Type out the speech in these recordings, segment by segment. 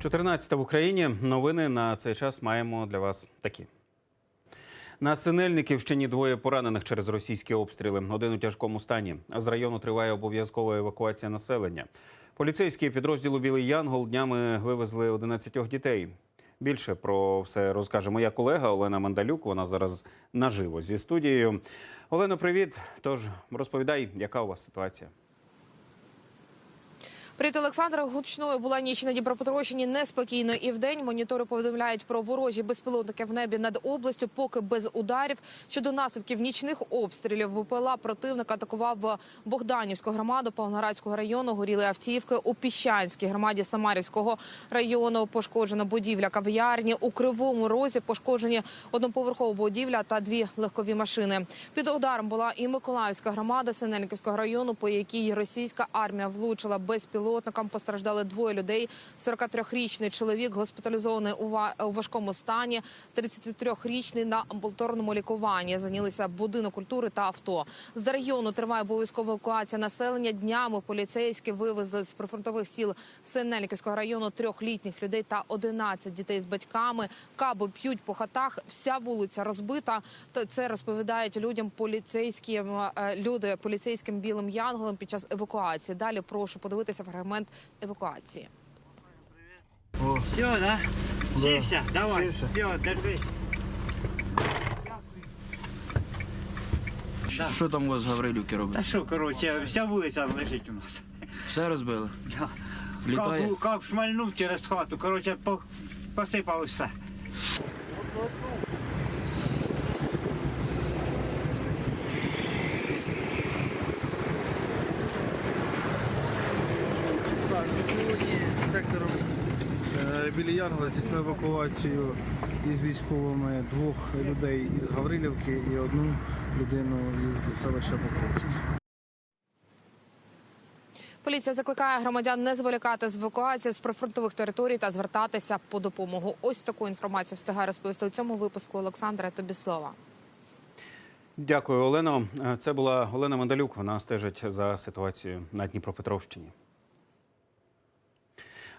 14 в Україні. Новини на цей час маємо для вас такі. На Синельниківщині двоє поранених через російські обстріли. Один у тяжкому стані. З району триває обов'язкова евакуація населення. Поліцейські підрозділу Білий Янгол днями вивезли 11 дітей. Більше про все розкаже моя колега Олена Мандалюк. Вона зараз наживо зі студією. Олено, привіт. Тож розповідай, яка у вас ситуація? Привіт, Олександра. Гучною була ніч на Дніпропетровщині неспокійно і вдень. Монітори повідомляють про ворожі безпілотники в небі над областю, поки без ударів. Щодо наслідків нічних обстрілів БПЛА противник атакував Богданівську громаду Павлоградського району. Горіли автівки у Піщанській громаді Самарівського району. Пошкоджена будівля кав'ярні у Кривому Розі. Пошкоджені одноповерхова будівля та дві легкові машини. Під ударом була і Миколаївська громада Синельниківського району, по якій російська армія влучила безпілотникам. Постраждали двоє людей. 43-річний чоловік госпіталізований у ва- у важкому стані. 33-річний на амбулаторному лікуванні. Зайнялися будинок культури та авто. З району триває обов'язкова евакуація населення. Днями поліцейські вивезли з прифронтових сіл Синельниківського району трьохлітніх людей та 11 дітей з батьками. Каби п'ють по хатах. Вся вулиця розбита. Це розповідають людям поліцейські е, люди поліцейським білим янголом під час евакуації. Далі прошу подивитися фрагмент евакуації. Все, да? Сівся, давай. Все, держись. Що там у вас в Гаврилівці Та робить? що, коротше, вся вулиця лежить у нас. Все розбили? Да. Літає? Кап, кап шмальнув через хату, коротше, по, посипало все. Так, на сьогодні сектором біля Янгола здійснили евакуацію із військовими двох людей із Гаврилівки і одну людину із селища Покровськ. Поліція закликає громадян не зволікати з евакуації з прифронтових територій та звертатися по допомогу. Ось таку інформацію встигає розповісти у цьому випуску. Олександра тобі слова. Дякую, Олено. Це була Олена Мандалюк. Вона стежить за ситуацією на Дніпропетровщині.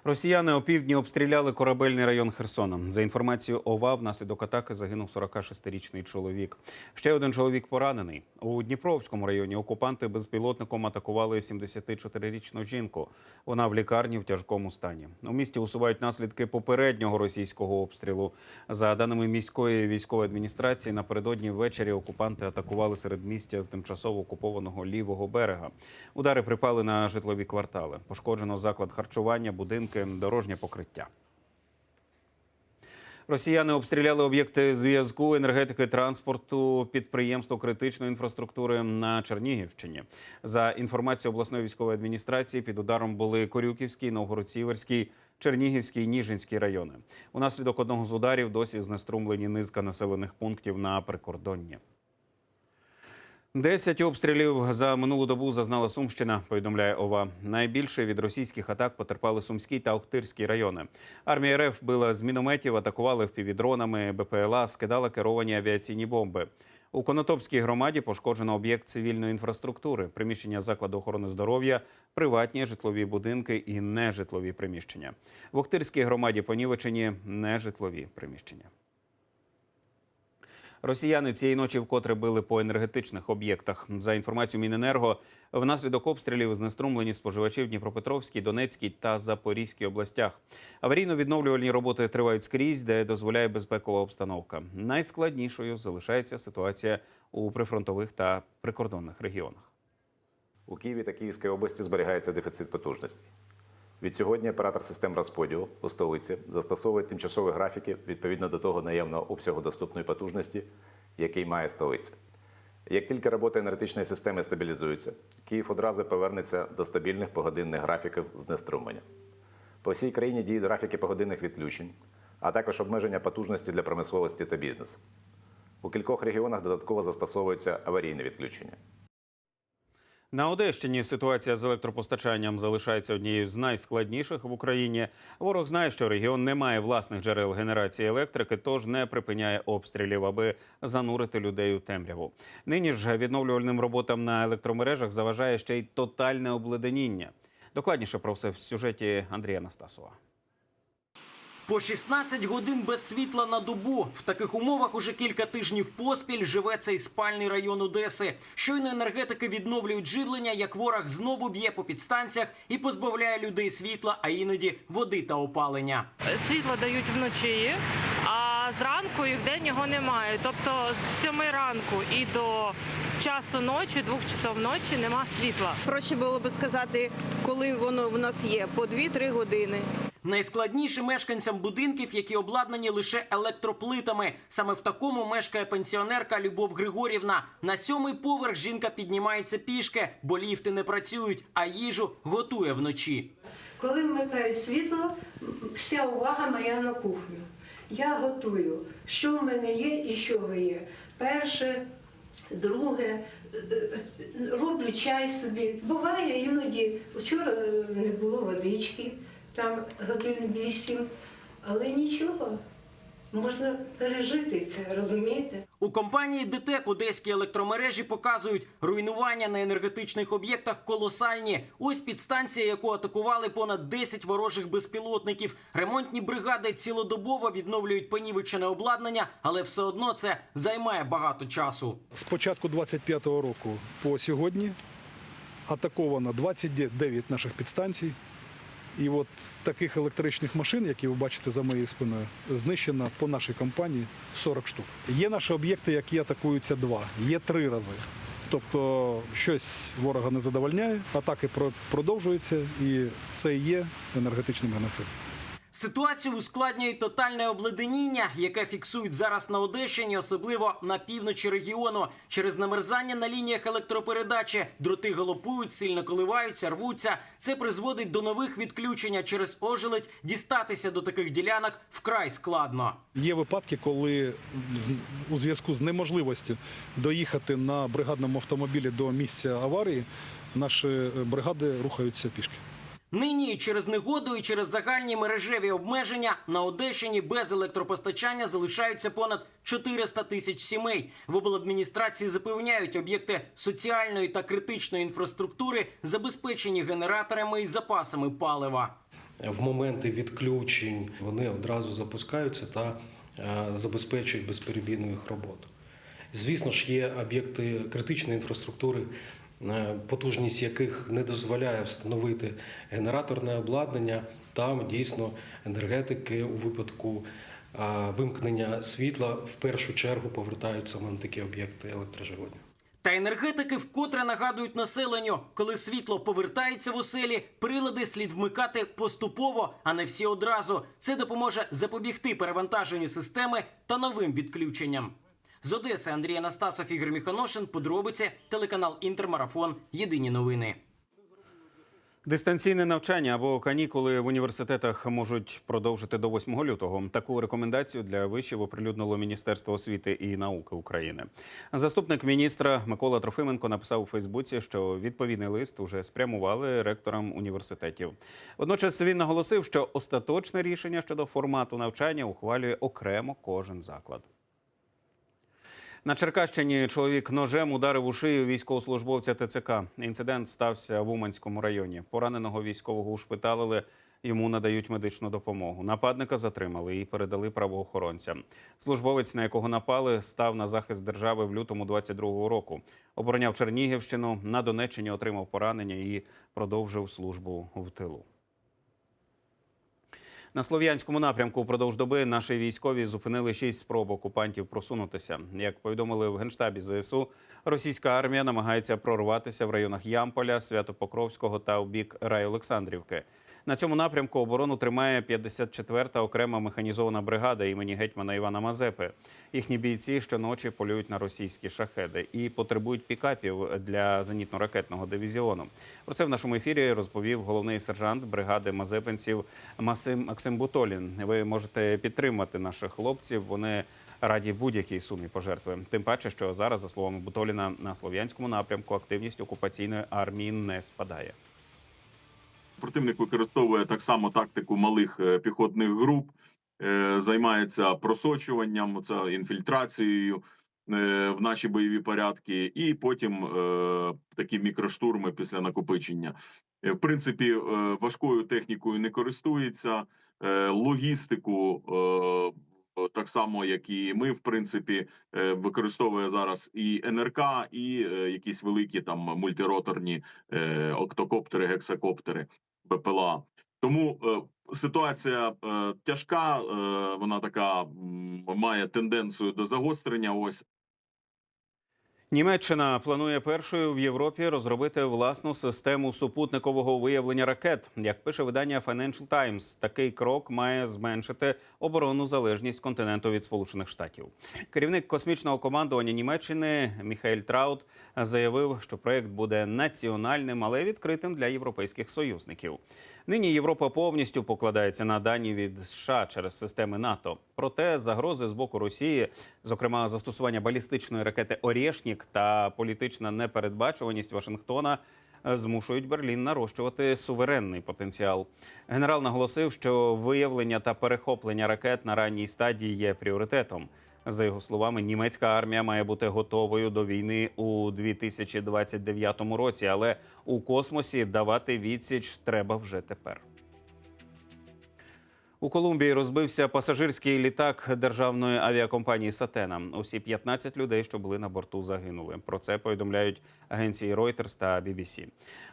Росіяни опівдні обстріляли корабельний район Херсона. За інформацією ОВА, внаслідок атаки загинув 46-річний чоловік. Ще один чоловік поранений. У Дніпровському районі окупанти безпілотником атакували 74-річну жінку. Вона в лікарні в тяжкому стані. У місті усувають наслідки попереднього російського обстрілу. За даними міської військової адміністрації, напередодні ввечері окупанти атакували серед містя з тимчасово окупованого лівого берега. Удари припали на житлові квартали. Пошкоджено заклад харчування, будинки, дорожнє покриття. Росіяни обстріляли об'єкти зв'язку, енергетики, транспорту, підприємство критичної інфраструктури на Чернігівщині. За інформацією обласної військової адміністрації, під ударом були Корюківський, Новгород-Сіверський, Чернігівський, Ніжинський райони. Унаслідок одного з ударів досі знеструмлені низка населених пунктів на прикордонні. Десять обстрілів за минулу добу зазнала Сумщина. Повідомляє ОВА. Найбільше від російських атак потерпали Сумський та Охтирський райони. Армія РФ била з мінометів, атакували впівдронами, БПЛА, скидала керовані авіаційні бомби. У Конотопській громаді пошкоджено об'єкт цивільної інфраструктури, приміщення закладу охорони здоров'я, приватні житлові будинки і нежитлові приміщення. В Охтирській громаді понівечені нежитлові приміщення. Росіяни цієї ночі вкотре били по енергетичних об'єктах. За інформацією Міненерго, внаслідок обстрілів знеструмлені споживачі в Дніпропетровській, Донецькій та Запорізькій областях. Аварійно-відновлювальні роботи тривають скрізь, де дозволяє безпекова обстановка. Найскладнішою залишається ситуація у прифронтових та прикордонних регіонах. У Києві та Київській області зберігається дефіцит потужностей. Від сьогодні оператор систем розподілу у столиці застосовує тимчасові графіки відповідно до того наявного обсягу доступної потужності, який має столиця. Як тільки робота енергетичної системи стабілізується, Київ одразу повернеться до стабільних погодинних графіків знеструмлення. По всій країні діють графіки погодинних відключень, а також обмеження потужності для промисловості та бізнесу. У кількох регіонах додатково застосовуються аварійні відключення. На Одещині ситуація з електропостачанням залишається однією з найскладніших в Україні. Ворог знає, що регіон не має власних джерел генерації електрики, тож не припиняє обстрілів, аби занурити людей у темряву. Нині ж відновлювальним роботам на електромережах заважає ще й тотальне обледеніння. Докладніше про все в сюжеті Андрія Настасова. По 16 годин без світла на добу. В таких умовах уже кілька тижнів поспіль живе цей спальний район Одеси. Щойно енергетики відновлюють живлення, як ворог знову б'є по підстанціях і позбавляє людей світла, а іноді води та опалення. світло дають вночі, а зранку і вдень його немає. Тобто з 7 ранку і до часу ночі, двох часов ночі, нема світла. Проще було би сказати, коли воно в нас є, по 2-3 години. Найскладніше мешканцям будинків, які обладнані лише електроплитами. Саме в такому мешкає пенсіонерка Любов Григорівна. На сьомий поверх жінка піднімається пішки, бо ліфти не працюють, а їжу готує вночі. Коли вмикають світло, вся увага моя на кухню. Я готую, що в мене є і що є. Перше, друге, е, е, роблю чай собі. Буває іноді, вчора не було водички, там годин вісім, але нічого, можна пережити це, розумієте? У компанії ДТЕК одеські електромережі показують руйнування на енергетичних об'єктах колосальні. Ось підстанція, яку атакували понад 10 ворожих безпілотників. Ремонтні бригади цілодобово відновлюють понівечене обладнання, але все одно це займає багато часу. З початку 25-го року по сьогодні атаковано 29 наших підстанцій. І от таких електричних машин, які ви бачите за моєю спиною, знищено по нашій компанії 40 штук. Є наші об'єкти, які атакуються два, є три рази. Тобто щось ворога не задовольняє, атаки продовжуються, і це і є енергетичним геноцидом. Ситуацію ускладнює тотальне обледеніння, яке фіксують зараз на Одещині, особливо на півночі регіону. Через намерзання на лініях електропередачі дроти галопують, сильно коливаються, рвуться. Це призводить до нових відключень. Через ожеледь дістатися до таких ділянок вкрай складно. Є випадки, коли у зв'язку з неможливістю доїхати на бригадному автомобілі до місця аварії, наші е, бригади рухаються пішки. Нині через негоду і через загальні мережеві обмеження на Одещині без електропостачання залишаються понад 400 тисяч сімей. В обладміністрації запевняють, об'єкти соціальної та критичної інфраструктури забезпечені генераторами і запасами палива. в моменти відключень вони одразу запускаються та е, забезпечують безперебійну їх роботу. Звісно ж, є об'єкти критичної інфраструктури, потужність яких не дозволяє встановити генераторне обладнання. Там дійсно енергетики у випадку е, вимкнення світла в першу чергу повертаються на такі об'єкти електроживлення. Та енергетики вкотре нагадують населенню, коли світло повертається в оселі, прилади слід вмикати поступово, а не всі одразу. Це допоможе запобігти перевантаженню системи та новим відключенням. З Одеси Андрій Анастасов, Ігор Міханошин. Подробиці телеканал Інтермарафон. Єдині новини. Дистанційне навчання або канікули в університетах можуть продовжити до 8 лютого. Таку рекомендацію для вишів оприлюднило Міністерство освіти і науки України. Заступник міністра Микола Трофименко написав у Фейсбуці, що відповідний лист уже спрямували ректорам університетів. Водночас він наголосив, що остаточне рішення щодо формату навчання ухвалює окремо кожен заклад. На Черкащині чоловік ножем ударив у шию військовослужбовця ТЦК. Інцидент стався в Уманському районі. Пораненого військового ушпиталили. Йому надають медичну допомогу. Нападника затримали і передали правоохоронцям. Службовець, на якого напали, став на захист держави в лютому 22-го року. Обороняв Чернігівщину. На Донеччині отримав поранення і продовжив службу в тилу. На слов'янському напрямку впродовж доби наші військові зупинили шість спроб окупантів просунутися. Як повідомили в генштабі ЗСУ, російська армія намагається прорватися в районах Ямполя, Святопокровського та у бік Рай-Олександрівки. На цьому напрямку оборону тримає 54-та окрема механізована бригада імені гетьмана Івана Мазепи. Їхні бійці щоночі полюють на російські шахеди і потребують пікапів для зенітно-ракетного дивізіону. Про це в нашому ефірі розповів головний сержант бригади мазепинців Максим Бутолін. Ви можете підтримати наших хлопців. Вони раді будь-якій сумі пожертви. Тим паче, що зараз, за словами Бутоліна, на слов'янському напрямку активність окупаційної армії не спадає. Противник використовує так само тактику малих е, піхотних груп, е, займається просочуванням, це інфільтрацією е, в наші бойові порядки, і потім такі мікроштурми після накопичення. В принципі, важкою технікою не користується. Логістику так само, як і ми, в принципі, використовує зараз і НРК, і якісь великі там мультироторні октокоптери, гексакоптери, БПЛА. Тому е, ситуація е, тяжка, е, вона така має тенденцію до загострення. Ось Німеччина планує першою в Європі розробити власну систему супутникового виявлення ракет. Як пише видання Financial Times, такий крок має зменшити оборонну залежність континенту від Сполучених Штатів. Керівник космічного командування Німеччини Міхаель Траут заявив, що проект буде національним, але відкритим для європейських союзників. Нині Європа повністю покладається на дані від США через системи НАТО. Проте загрози з боку Росії, зокрема застосування балістичної ракети Орєшнік та політична непередбачуваність Вашингтона. е, Змушують Берлін нарощувати суверенний потенціал. Генерал наголосив, що виявлення та перехоплення ракет на ранній стадії є пріоритетом. За його словами, німецька армія має бути готовою до війни у 2029 році, але у космосі давати відсіч треба вже тепер. У Колумбії розбився пасажирський літак державної авіакомпанії Сатена. Усі 15 людей, що були на борту, загинули. Про це повідомляють агенції Reuters та BBC.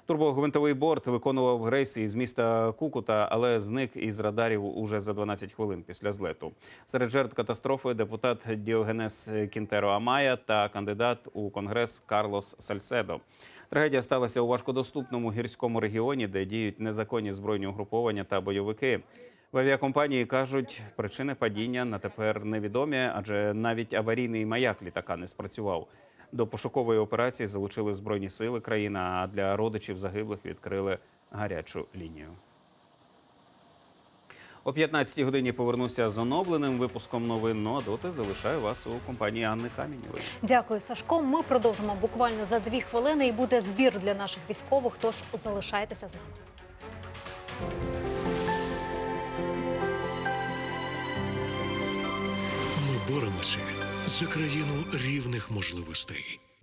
Турбогвинтовий борт виконував рейси із міста Кукута, але зник із радарів уже за 12 хвилин після злету. Серед жертв катастрофи депутат Діогенес Кінтеро Амая та кандидат у конгрес Карлос Сальседо. Трагедія сталася у важкодоступному гірському регіоні, де діють незаконні збройні угруповання та бойовики. В авіакомпанії кажуть, причини падіння на тепер невідомі, адже навіть аварійний маяк літака не спрацював. До пошукової операції залучили збройні сили країни, а для родичів загиблих відкрили гарячу лінію. О 15-й годині повернуся з оновленим випуском новин. Ну а доти залишаю вас у компанії Анни Камінєвої. Дякую, Сашко. Ми продовжимо буквально за дві хвилини і буде збір для наших військових. Тож залишайтеся з нами. Боремося за країну рівних можливостей.